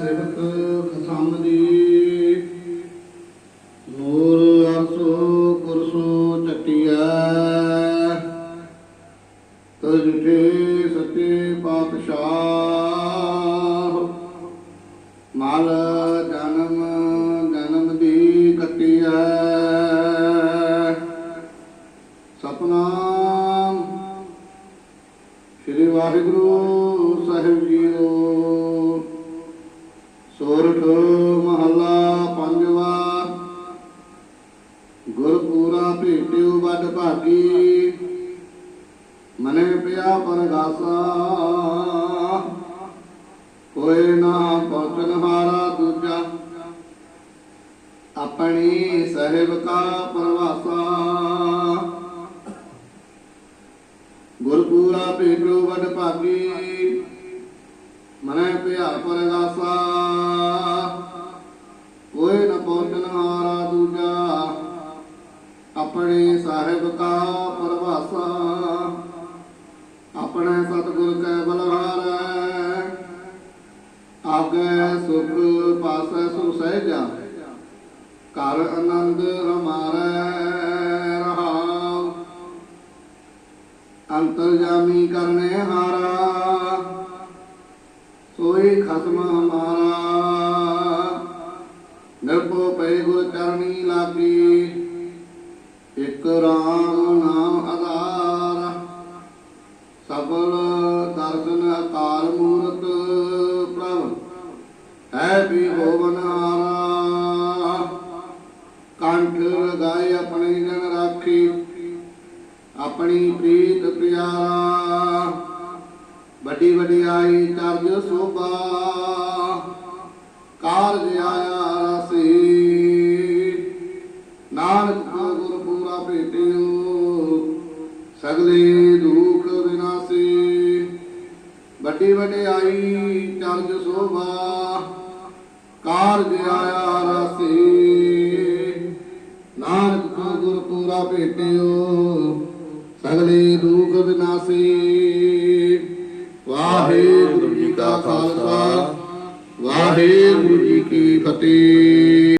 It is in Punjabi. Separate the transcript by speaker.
Speaker 1: ਸਿਫਤ ਖਸਮ ਦੀ ਨੂਰ ਅਰਸੋ ਕੁਰਸੋ ਚਟਿਆ ਤਜੁਟੇ ਸੱਚੇ ਪਾਤਸ਼ਾਹ। ਮਾਲ ਜਨਮ ਜਨਮ ਦੀ ਕਟਿਆ ਸਤਨਾਮ। ਸ੍ਰੀ ਵਾਹਿਗੁਰੂ ਸਾਹਿਬ ਜੀ ਭਾਗੀ। ਮਨੇ ਪਿਆ ਪਰਗਾਸਾ। ਕੋਈ ਨਾ ਪਹੁੰਚਨ ਹਾਰਾ ਦੂਜਾ। ਆਪਣੀ ਸਹਿਬ ਕਾ ਪਰਵਾਸਾ। ਗੁਰਪੂਰਾ ਭੇਟਿਓ ਵੱਡ ਭਾਗੀ। ਮਨੇ ਪਿਆ ਪਰਗਾਸਾ। ਸਾਹਿਬ ਕਾ ਪਰਵਾਸਾ। ਆਪਣੇ ਸਤਿਗੁਰ ਕੈ ਬਲਹਾਰੈ ਆਗੇ ਸੁਖ ਪਾਸੈ ਸੁ ਸਹਿਜਾ। ਘਰ ਆਨੰਦ ਹਮਾਰੈ ਰਹਾਉ। ਅੰਤਰਜਾਮੀ ਕਰਨੇ ਹਾਰਾ। ਸੋਈ ਖਸਮ ਹਮਾਰਾ। ਨਿਰਭਉ ਪੈ ਗੁਰ ਚਰਣੀ ਲਾਗੀ। ਸਬਲ ਦਰਸ਼ਨ ਅਕਾਲ ਮੂਰਤ ਪ੍ਰਭ ਹੈ ਵੀ ਹੋਵਨ ਹਾਰਾ। ਕੰਠ ਲਗਾਏ ਆਪਣੇ ਜਨ ਰਾਖੀ, ਆਪਣੀ ਪ੍ਰੀਤ ਪਿਆਰਾ। ਵੱਡੀ ਵੱਡੀ ਆਈ ਚਰਜ ਸੋਭਾ ਕਾਰਜ ਆਇਆ ਰਸੀ। ਨਾਨਕ ਕੋ ਗੁਰ ਪੂਰਾ ਭੇਟਿਓ, ਸਗਲੇ ਦੁਖ ਵੱਡੀ ਵਡਿਆਈ ਚਰਜ ਸੋਭਾ, ਕਾਰਜ ਆਇਆ ਰਸੀ ਨਾਨਕ ਕੋ ਗੁਰ ਪੂਰਾ ਭੇਟਿਓ, ਸਗਲੇ ਦੁਖ ਵਿਨਾਸੀ ਵਾਹਿਗੁਰੂ ਜੀ ਕਾ ਖਾਲਸਾ, ਵਾਹਿਗੁਰੂ ਜੀ ਕੀ ਫਤਿਹ।